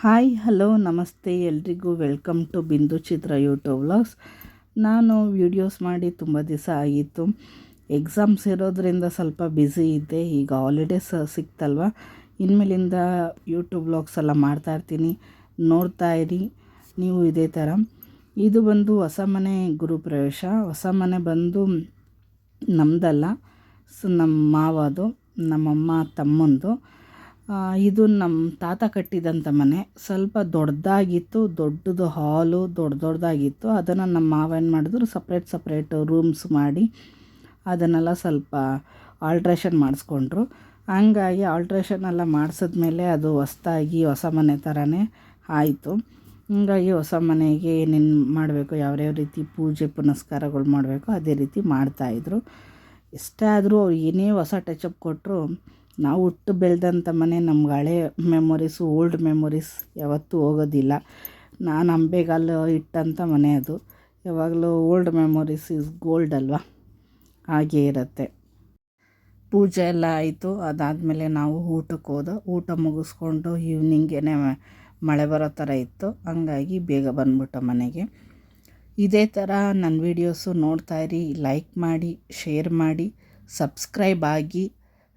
Hi, hello, ನಮಸ್ತೆ. ಎಲ್ರಿಗೂ welcome to Bindu Chitra YouTube vlogs. ನಾನು ವೀಡಿಯೋಸ್ ಮಾಡಿ ತುಂಬ ದಿವಸ ಆಗಿತ್ತು. ಎಕ್ಸಾಮ್ಸ್ ಇರೋದ್ರಿಂದ ಸ್ವಲ್ಪ ಬ್ಯುಸಿ ಇದ್ದೆ. ಈಗ ಹಾಲಿಡೇಸ್ ಸಿಕ್ತಲ್ವ? ಇನ್ಮೇಲಿಂದ ಯೂಟ್ಯೂಬ್ ವ್ಲಾಗ್ಸ್ ಎಲ್ಲ ಮಾಡ್ತಾಯಿರ್ತೀನಿ ನೋಡ್ತಾ ಇರಿ, ನೀವು ಇದೇ ಥರ. ಇದು ಬಂದು ಹೊಸ ಮನೆ ಗುರುಪ್ರವೇಶ ಹೊಸ ಮನೆ ಬಂದು ನಮ್ಮದಲ್ಲ ಸೊ, ನಮ್ಮ ಮಾವದು, ನಮ್ಮಮ್ಮ, ತಮ್ಮಂದು. ಇದು ನಮ್ಮ ತಾತ ಕಟ್ಟಿದಂಥ ಮನೆ. ಸ್ವಲ್ಪ ದೊಡ್ಡದಾಗಿತ್ತು, ದೊಡ್ಡದು ಹಾಲು ದೊಡ್ಡ ದೊಡ್ಡದಾಗಿತ್ತು. ಅದನ್ನು ನಮ್ಮ ಮಾವ ಏನು ಮಾಡಿದ್ರು ಸಪ್ರೇಟ್ ಸಪ್ರೇಟ್ ರೂಮ್ಸ್ ಮಾಡಿ ಅದನ್ನೆಲ್ಲ ಸ್ವಲ್ಪ ಆಲ್ಟ್ರೇಷನ್ ಮಾಡಿಸ್ಕೊಂಡ್ರು. ಹಂಗಾಗಿ ಆಲ್ಟ್ರೇಷನ್ ಎಲ್ಲ ಮಾಡಿಸಿದ್ಮೇಲೆ ಅದು ಹೊಸದಾಗಿ ಹೊಸ ಮನೆ ಥರನೇ ಆಯಿತು. ಹಂಗಾಗಿ ಹೊಸ ಮನೆಗೆ ಏನೇನು ಮಾಡಬೇಕು, ಯಾವ್ಯಾವ ರೀತಿ ಪೂಜೆ ಪುನಸ್ಕಾರಗಳು ಮಾಡಬೇಕು, ಅದೇ ರೀತಿ ಮಾಡ್ತಾಯಿದ್ರು ಎಷ್ಟೇ ಆದರೂ ಅವ್ರು ಏನೇ ಹೊಸ ಟಚಪ್ ಕೊಟ್ಟರು ನಾವು ಹುಟ್ಟು ಬೆಳೆದಂಥ ಮನೆ, ನಮ್ಗೆ ಹಳೆ ಮೆಮೊರೀಸು ಓಲ್ಡ್ ಮೆಮೊರೀಸ್ ಯಾವತ್ತೂ ಹೋಗೋದಿಲ್ಲ. ನಾನು ಅಂಬೆಗಾಲು ಇಟ್ಟಂಥ ಮನೆ ಅದು. ಯಾವಾಗಲೂ ಓಲ್ಡ್ ಮೆಮೊರೀಸ್ ಇಸ್ ಗೋಲ್ಡ್ ಅಲ್ವಾ? ಹಾಗೇ ಇರುತ್ತೆ. ಪೂಜೆ ಎಲ್ಲ ಆಯಿತು. ಅದಾದಮೇಲೆ ನಾವು ಊಟಕ್ಕೆ ಹೋದ. ಊಟ ಮುಗಿಸ್ಕೊಂಡು ಈವ್ನಿಂಗೇನೆ ಮಳೆ ಬರೋ ಥರ ಇತ್ತು. ಹಂಗಾಗಿ ಬೇಗ ಬಂದ್ಬಿಟ್ಟ ಮನೆಗೆ. ಇದೇ ಥರ ನನ್ನ ವೀಡಿಯೋಸು ನೋಡ್ತಾಯಿರಿ ಲೈಕ್ ಮಾಡಿ ಶೇರ್ ಮಾಡಿ ಸಬ್ಸ್ಕ್ರೈಬ್ ಆಗಿ.